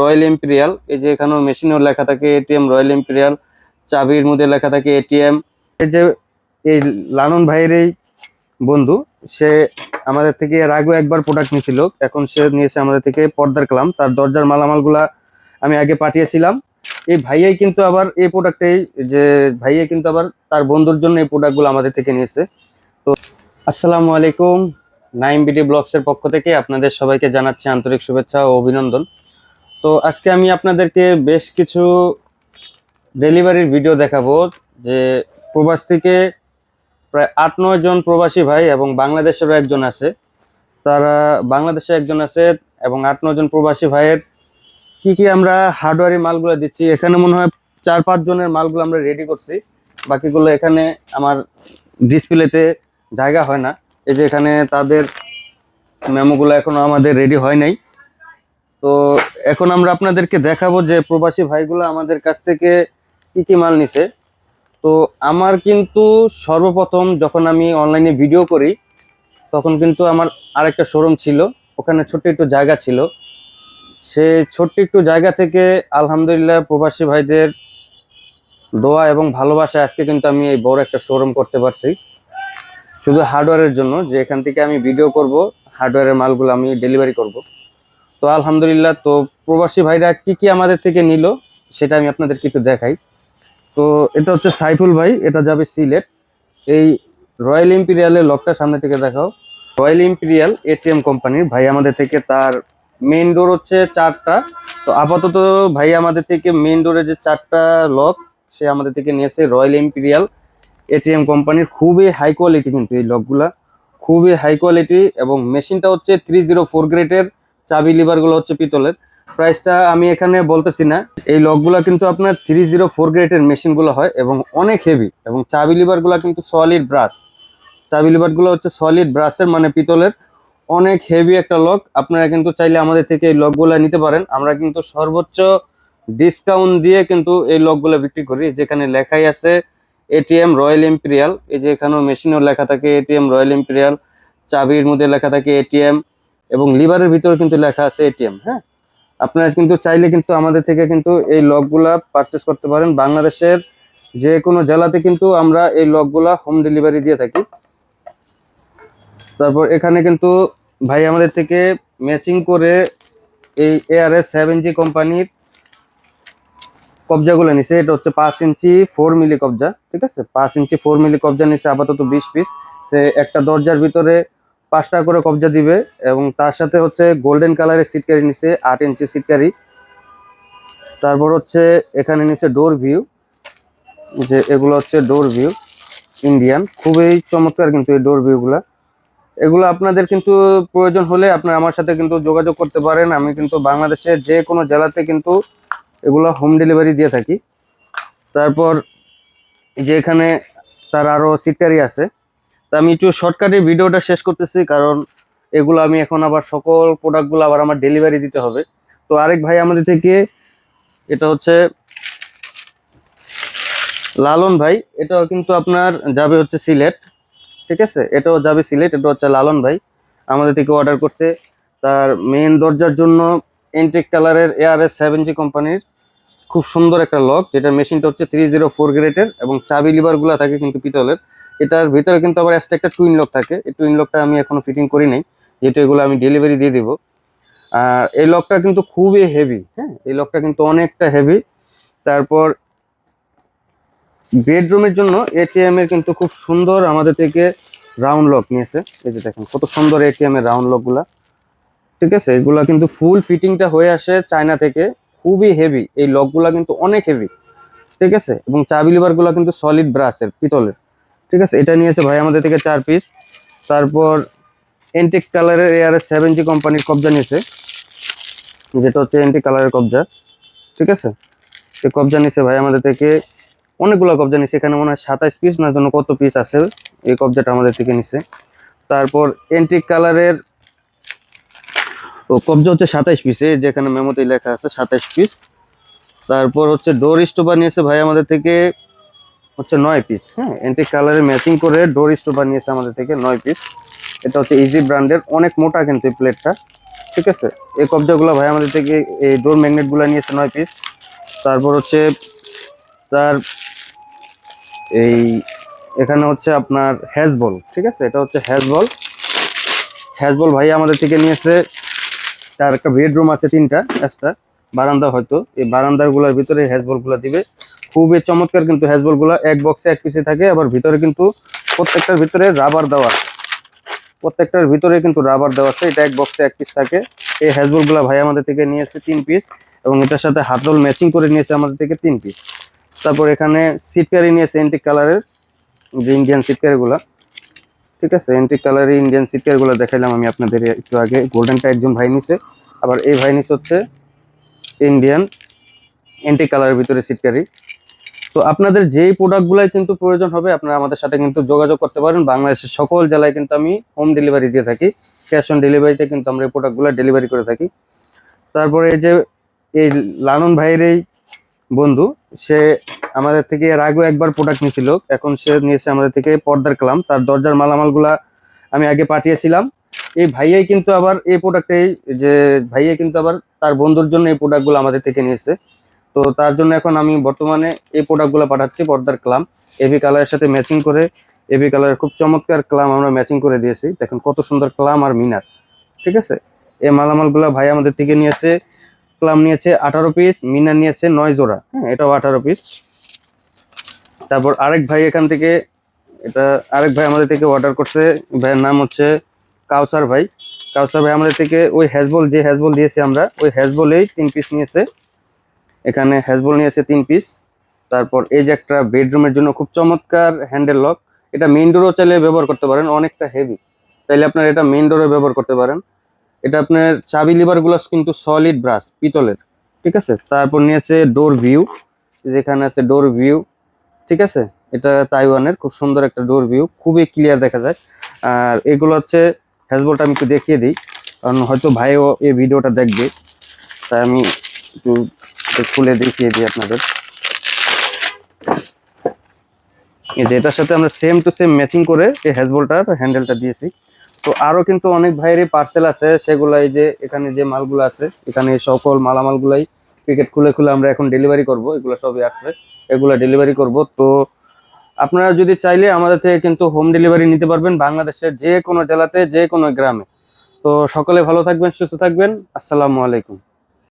Royal imperial, এই যে এখানেও মেশিনেও লেখা থাকে এটিএম, রয়্যাল ইম্পেরিয়াল, চাবির মধ্যে লেখা থাকে এটিএম। এই যে এই লালন ভাইয়ের এই বন্ধু, সে আমাদের থেকে এর আগেও একবার প্রোডাক্ট নিয়েছিল, এখন সে নিয়েছে আমাদের থেকে পর্দার কালাম, তার দরজার মালামালগুলা আমি আগে পাঠিয়েছিলাম। এই ভাইয়াই কিন্তু আবার এই প্রোডাক্টটাই যে ভাইয়াই কিন্তু আবার তার বন্ধুর জন্য এই প্রোডাক্টগুলো আমাদের থেকে নিয়েছে। তো আসসালামু আলাইকুম, নাইম বিডি ব্লগসের পক্ষ থেকে আপনাদের সবাইকে জানাচ্ছি আন্তরিক শুভেচ্ছা ও অভিনন্দন। তো আজকে আমি আপনাদেরকে বেশ কিছু ডেলিভারির ভিডিও দেখাবো যে প্রবাস থেকে প্রায় আট, নয় জন প্রবাসী ভাই এবং বাংলাদেশেরও একজন আছে। তারা বাংলাদেশে একজন আছে এবং আট, নয় জন প্রবাসী ভাইয়ের কি কি আমরা হার্ডওয়ারি মালগুলো দিচ্ছি, এখানে মনে হয় চার, পাঁচ জনের মালগুলো আমরা রেডি করছি। বাকিগুলো এখানে আমার ডিসপ্লেতে জায়গা হয় না। এই যে এখানে তাদের মেমোগুলো এখনও আমাদের রেডি হয় নাই। তো এখন আমরা আপনাদেরকে দেখাবো যে প্রবাসী ভাইগুলো আমাদের কাছ থেকে কি কি মাল নিছে। তো আমার কিন্তু সর্বপ্রথম যখন আমি অনলাইনে ভিডিও করি, তখন কিন্তু আমার আরেকটা শোরুম ছিল। ওখানে ছোট্ট একটু জায়গা ছিল। সে ছোট্ট একটু জায়গা থেকে আলহামদুলিল্লাহ প্রবাসী ভাইদের দোয়া এবং ভালোবাসা আজকে কিন্তু আমি এই বড় একটা শোরুম করতে পারছি। শুধু হার্ডওয়্যারের জন্য যে এখান থেকে আমি ভিডিও করব হার্ডওয়্যারের মালগুলো আমি ডেলিভারি করব। আলহামদুলিল্লাহ, তো প্রবাসী ভাইরা কি কি আমাদের থেকে নিল সেটা আমি আপনাদেরকে একটু দেখাই। তো এটা হচ্ছে সাইফুল ভাই, এটা যাবে সিলেট। এই রয়্যাল ইম্পিরিয়ালের লকটা সামনে থেকে দেখাও। রয়্যাল ইম্পিরিয়াল এটিএম কোম্পানির ভাই আমাদের থেকে, তার মেইন ডোর হচ্ছে চারটা। তো আপাতত ভাই আমাদের থেকে মেইন ডোরে যে চারটা লক সে আমাদের থেকে নিয়েছে রয়্যাল ইম্পিরিয়াল এটিএম কোম্পানির। খুবই হাই কোয়ালিটি কিন্তু এই লকগুলা খুবই হাই কোয়ালিটি এবং মেশিনটা হচ্ছে থ্রি জিরো ফোর গ্রেডের চাবি লিভারগুলো হচ্ছে পিতলের। প্রাইসটা আমি এখানে বলতেছি না। এই লকগুলো কিন্তু আপনার থ্রি জিরো ফোর গ্রেডের মেশিনগুলো হয় এবং অনেক হেভি এবং চাবি লিভারগুলো কিন্তু সলিড ব্রাশ চাবি লিভারগুলো হচ্ছে সলিড ব্রাশের মানে পিতলের। অনেক হেভি একটা লক। আপনারা কিন্তু চাইলে আমাদের থেকে এই লকগুলো নিতে পারেন। আমরা কিন্তু সর্বোচ্চ ডিসকাউন্ট দিয়ে কিন্তু এই লকগুলো বিক্রি করি। যেখানে লেখাই আছে এটিএম রয়্যাল ইম্পেরিয়াল এই যে এখানেও মেশিনেও লেখা থাকে এটিএম রয়্যাল ইম্পেরিয়াল চাবির মধ্যে লেখা থাকে এটিএম এবং লিভারের ভিতরে কিন্তু লেখা আছে এটিএম হ্যাঁ? আপনারা কিন্তু চাইলে কিন্তু আমাদের থেকে কিন্তু এই লকগুলা পারচেস করতে পারেন। বাংলাদেশের যে কোনো জেলাতে কিন্তু আমরা এই লকগুলা হোম ডেলিভারি দিয়ে থাকি। তারপর এখানে কিন্তু ভাই আমাদের থেকে ম্যাচিং করে এই এআরএস সেভেন জি কোম্পানির কবজাগুলো নিছে। এটা হচ্ছে পাঁচ ইঞ্চি ফোর মিলি কবজা, ঠিক আছে? পাঁচ ইঞ্চি ফোর মিলি কবজা নিছে, আপাতত বিশ পিস সে একটা দরজার ভিতরে পাঁচটা করে কবজা দিবে এবং তার সাথে হচ্ছে গোল্ডেন কালারের সিটকারি নিছে, আট ইঞ্চি সিটকারি তারপর হচ্ছে এখানে নিচে ডোর ভিউ যে এগুলো হচ্ছে ডোর ভিউ ইন্ডিয়ান খুবই চমৎকার কিন্তু এই ডোর ভিউগুলা এগুলো আপনাদের কিন্তু প্রয়োজন হলে আপনারা আমার সাথে কিন্তু যোগাযোগ করতে পারেন। আমি কিন্তু বাংলাদেশের যে কোনো জেলাতে কিন্তু এগুলো হোম ডেলিভারি দিয়ে থাকি। তারপর যে এখানে তার আরও সিটকারি আছে। আমি একটু শর্টকাটে ভিডিওটা শেষ করতেছি, কারণ এগুলো আমি এখন আবার সকল প্রোডাক্টগুলো আবার আমার ডেলিভারি দিতে হবে। তো আরেক ভাই আমাদের থেকে, এটা হচ্ছে লালন ভাই, এটাও কিন্তু আপনার যাবে হচ্ছে সিলেট, ঠিক আছে? এটাও যাবে সিলেট, এটা হচ্ছে লালন ভাই, আমাদের থেকে অর্ডার করতে তার মেন দরজার জন্য এন্টিক কালারের এআরএস সেভেন জি কোম্পানির খুব সুন্দর একটা লক যেটা মেশিনটা হচ্ছে থ্রি জিরো ফোর গ্রেডের এবং চাবি লিভারগুলো থাকে কিন্তু পিতলের। এটার ভিতরে কিন্তু আবার এক্সট্রা একটা টুইন লক থাকে। এই টুইন লকটা আমি এখনও ফিটিং করি নাই। যেহেতু এগুলো আমি ডেলিভারি দিয়ে দিব। আর এই লকটা কিন্তু খুবই হেভি হ্যাঁ? এই লকটা কিন্তু অনেকটা হেভি তারপর বেডরুমের জন্য এটিএম এর কিন্তু খুব সুন্দর আমাদের থেকে রাউন্ড লক নিয়েছে। এই যে দেখেন, কত সুন্দর এটিএম এর রাউন্ড লকগুলা। ঠিক আছে? এগুলা কিন্তু ফুল ফিটিংটা হয়ে আসে চায়না থেকে। খুবই হেভি এই লকগুলা কিন্তু অনেক হেভি ঠিক আছে? এবং চাবি লিভারগুলা কিন্তু সলিড ব্রাশের পিতলের। ঠিক আছে? এটা নিয়েছে ভাই আমাদের থেকে চার পিস তারপর এন্টিক কালারের এয়ার সেভেন জি কোম্পানির কবজা নিয়েছে। যেটা হচ্ছে এন্টিক কালারের কবজা। ঠিক আছে? সে কবজা নিয়েছে ভাই আমাদের থেকে অনেকগুলো কবজা নিয়েছে। এখানে মনে হয় সাতাইশ পিস না জন্য কত পিস আছে। এই কবজাটা আমাদের থেকে নিচ্ছে তারপর এন্টিক কালারের ও কবজা হচ্ছে সাতাইশ পিসে যেখানে মেমোতে লেখা আছে সাতাইশ পিস তারপর হচ্ছে ডোর স্টোবার নিয়েছে ভাই আমাদের থেকে হচ্ছে নয় পিস হ্যাঁ? এন্টিক কালারের ম্যাচিং করে ডোর স্টোবার নিয়েছে আমাদের থেকে নয় পিস এটা হচ্ছে ইজি ব্র্যান্ডের অনেক মোটা কিন্তু এই প্লেটটা ঠিক আছে? এই কবজাগুলো ভাই আমাদের থেকে এই ডোর ম্যাগনেটগুলো নিয়েছে নয় পিস তারপর হচ্ছে তার এই এখানে হচ্ছে আপনার হ্যাজবল ঠিক আছে? এটা হচ্ছে হ্যাজবল হ্যাজবল ভাই আমাদের থেকে নিয়েছে, তার একটা বেডরুম আছে তিনটা, একটা বারান্দা হয়তো। এই বারান্দারগুলার ভিতরে হ্যাজবলগুলা দিবে। খুবই চমৎকার কিন্তু হ্যাজবলগুলা। এক বক্সে এক পিসে থাকে, আবার ভিতরে কিন্তু প্রত্যেকটার ভিতরে রাবার দেওয়া আছে। প্রত্যেকটার ভিতরে কিন্তু রাবার দেওয়া আছে, এটা এক বক্সে এক পিস থাকে। এই হ্যাজবলগুলা ভাই আমাদের থেকে নিয়েছে তিন পিস এবং এটার সাথে হাতল ম্যাচিং করে নিয়েছে আমাদের থেকে তিন পিস তারপর এখানে সিটকারি নিয়েছে এন্টিক কালারের যে ইন্ডিয়ান সিটকারি গুলা। ঠিক আছে? এন্টিক কালারের ইন্ডিয়ান সিটকারি গুলা দেখাইলাম আমি আপনাদের একটু আগে। গোল্ডেনটা একজন ভাই নিছে। আবার এই ভাই নিছে হচ্ছে ইন্ডিয়ান এন্টিক কালারের ভিতরে সিটকারি তো আপনাদের যেই প্রোডাক্টগুলাই কিন্তু প্রয়োজন হবে, আপনারা আমাদের সাথে কিন্তু যোগাযোগ করতে পারেন। বাংলাদেশের সকল জেলায় কিন্তু আমি হোম ডেলিভারি দিয়ে থাকি। ক্যাশ অন ডেলিভারিতে কিন্তু আমরা এই প্রোডাক্টগুলো ডেলিভারি করে থাকি। তারপরে এই যে, এই লালন ভাইয়ের এই বন্ধু, সে আমাদের থেকে এর আগেও একবার প্রোডাক্ট নিয়েছিল। এখন সে নিয়েছে আমাদের থেকে পর্দার কালাম। তার দরজার মালামালগুলা আমি আগে পাঠিয়েছিলাম। এই ভাইয়াই কিন্তু আবার এই প্রোডাক্টে যে, ভাইয়াই কিন্তু আবার তার বন্ধুর জন্য এই প্রোডাক্টগুলো আমাদের থেকে নিয়েছে। তো তার জন্য এখন আমি বর্তমানে এই প্রোডাক্টগুলো পাঠাচ্ছি পর্দার ক্লাম। এবি কালারের সাথে ম্যাচিং করে এবি কালারের খুব চমৎকার ক্লাম আমরা ম্যাচিং করে দিয়েছি। দেখেন কত সুন্দর ক্লাম আর মিনার, ঠিক আছে? এই মালামালগুলো ভাই আমাদের থেকে নিয়েছে, ক্লাম নিয়েছে আঠারো পিস মিনার নিয়েছে নয় জোড়া হ্যাঁ এটাও আঠারো পিস তারপর আরেক ভাই এখান থেকে, এটা আরেক ভাই আমাদের থেকে অর্ডার করছে, ভাইয়ের নাম হচ্ছে কাউসার ভাই। কাউসার ভাই আমাদের থেকে ওই হ্যাজবল যে হ্যাজবল দিয়েছি আমরা, ওই হ্যাজবলেই তিন পিস নিয়েছে। এখানে হ্যাজবল নিয়েছে তিন পিস তারপর এই যে একটা বেডরুমের জন্য খুব চমৎকার হ্যান্ডেল লক এটা মেইন ডোরও চাইলে ব্যবহার করতে পারেন, অনেকটা হেভি তাইলে আপনার এটা মেইন ডোরে ব্যবহার করতে পারেন। এটা আপনার চাবি লিভারগুলো কিন্তু সলিড ব্রাশ পিতলের। ঠিক আছে? তারপর নিয়েছে ডোর ভিউ যেখানে আছে ডোর ভিউ ঠিক আছে? এটা তাইওয়ানের খুব সুন্দর একটা ডোর ভিউ খুবই ক্লিয়ার দেখা যায়। আর এগুলো হচ্ছে হ্যাজবলটা আমি একটু দেখিয়ে দিই। কারণ হয়তো ভাইও এই ভিডিওটা দেখবে। তাই আমি একটু খুলে দেখিয়ে দিই আপনাদের। এই যে এটার সাথে আমরা সেম টু সেম ম্যাচিং করে এই হ্যাজবলটার হ্যান্ডেলটা দিয়েছি। তো আরও কিন্তু অনেক ভাইয়েরই পার্সেল আছে সেগুলো এই যে এখানে যে মালগুলো আছে, এখানে সকল মালামালগুলাই প্যাকেট খুলে খুলে আমরা এখন ডেলিভারি করব, এগুলো সবই আসছে, এগুলো ডেলিভারি করব। তো আপনারা যদি চাইলে আমাদের থেকে কিন্তু হোম ডেলিভারি নিতে পারবেন বাংলাদেশের যে কোনো জেলাতে, যে কোনো গ্রামে। তো সকলে ভালো থাকবেন, সুস্থ থাকবেন। আসসালামু আলাইকুম।